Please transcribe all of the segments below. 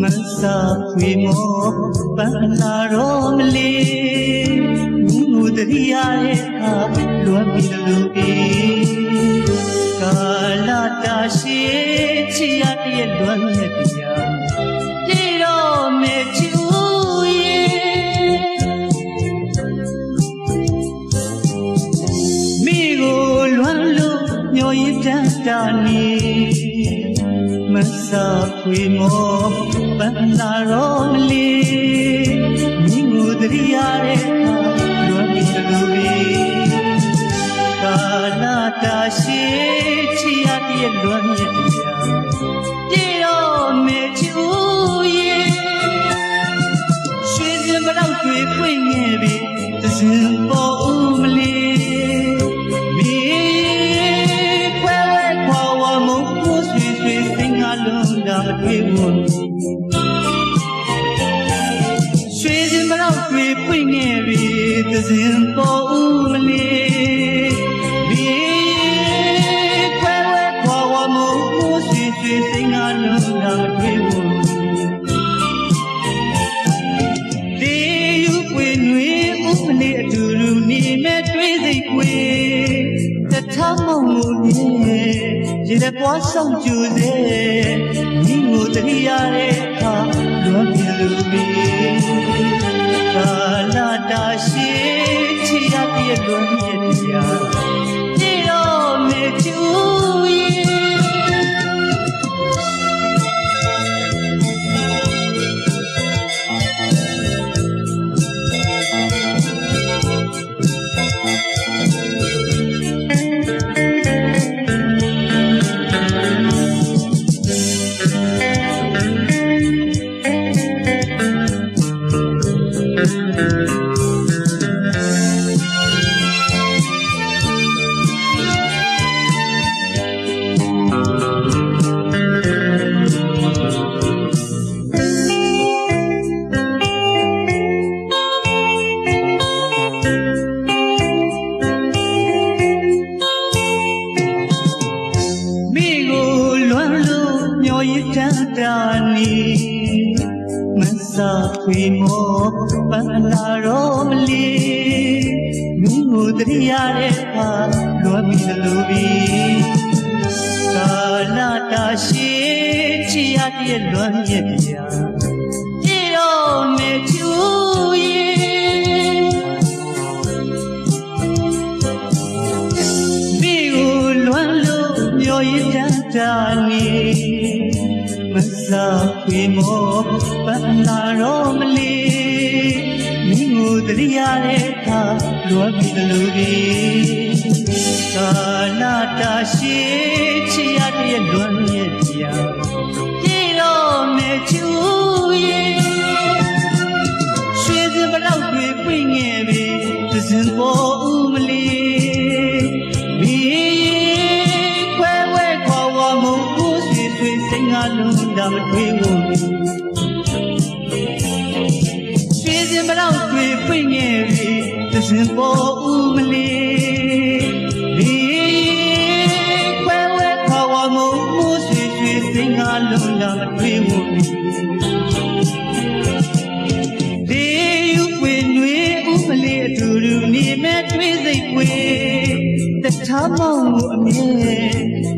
မဆာဖွေမောပန်းလာရောမလေးမြူတရိယာရဲ့အခါလွမ်းပြီးလူပြီးကာလာတာရှိချီရတည်းလွမ်းရဲ့တရားပြေတော့မေချူရဲ့ မိကိုလွမ်းလို့မျောရည်တန်တာနေမဆာဖွေမောပန်းလာရောမလေးမိကိုတ စင်ငါလုံးတာမတွေ့ဘူးရွှေစင်ပလောက်တွေပွင့်နေပြီသစင်ပေါ်ဦးမလီမီခွဲဝဲခွာဝမုံကိုရွှေရွှေစင်ငါလုံးတာမတွေ့ဘူးတေယူပွေနွေဥပနေအတူတူနေမဲ့တွေးစိတ်ကွေတထမောင်ကိုမြင် ရေတဲ့ပွားဆောင်ကျူစေမိကိုတတိရတဲ့အခါလွန်ပြလူမီကာလာတာရှိချီရတဲ့လွန် န်တာနီမဆာဖွေမောပန်းလာရောမလီမိကိုတရိရတဲ့အခါလွမ်းပြီးလို့ပြီးကာလာတာရှိချီရတဲ့လွမ်းရဲ့ပြာပြေတော့မေချူရဲ့မိကိုလွမ်းလို့မျောရည်တန်တာနေမ စားခွေမောပန်းလာရောမလီမိကိုတရိရတဲ့အခါလွမ်းပြီးလို့ဒီကာလာတာရှိချီရတဲ့လွမ်း တာမထွေးဘူးရွှေစင်ဘလောက်တွေပြင်းငယ်ပြီသစင်ပေါ်ဦးမလီမီခွဲဝဲခွာဝမုံကိုရွှေရွှေစိတ်ငါလုံးတာမထွေးဘူးတေယူပွေနွေဥပလေးအတူတူနေမဲ့တွေးစိတ်ပွေတထားမောင်ကိုအမြဲ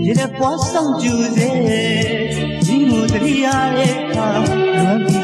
ရတဲ့ပွားဆောင်ကျူစေ tenía lejana.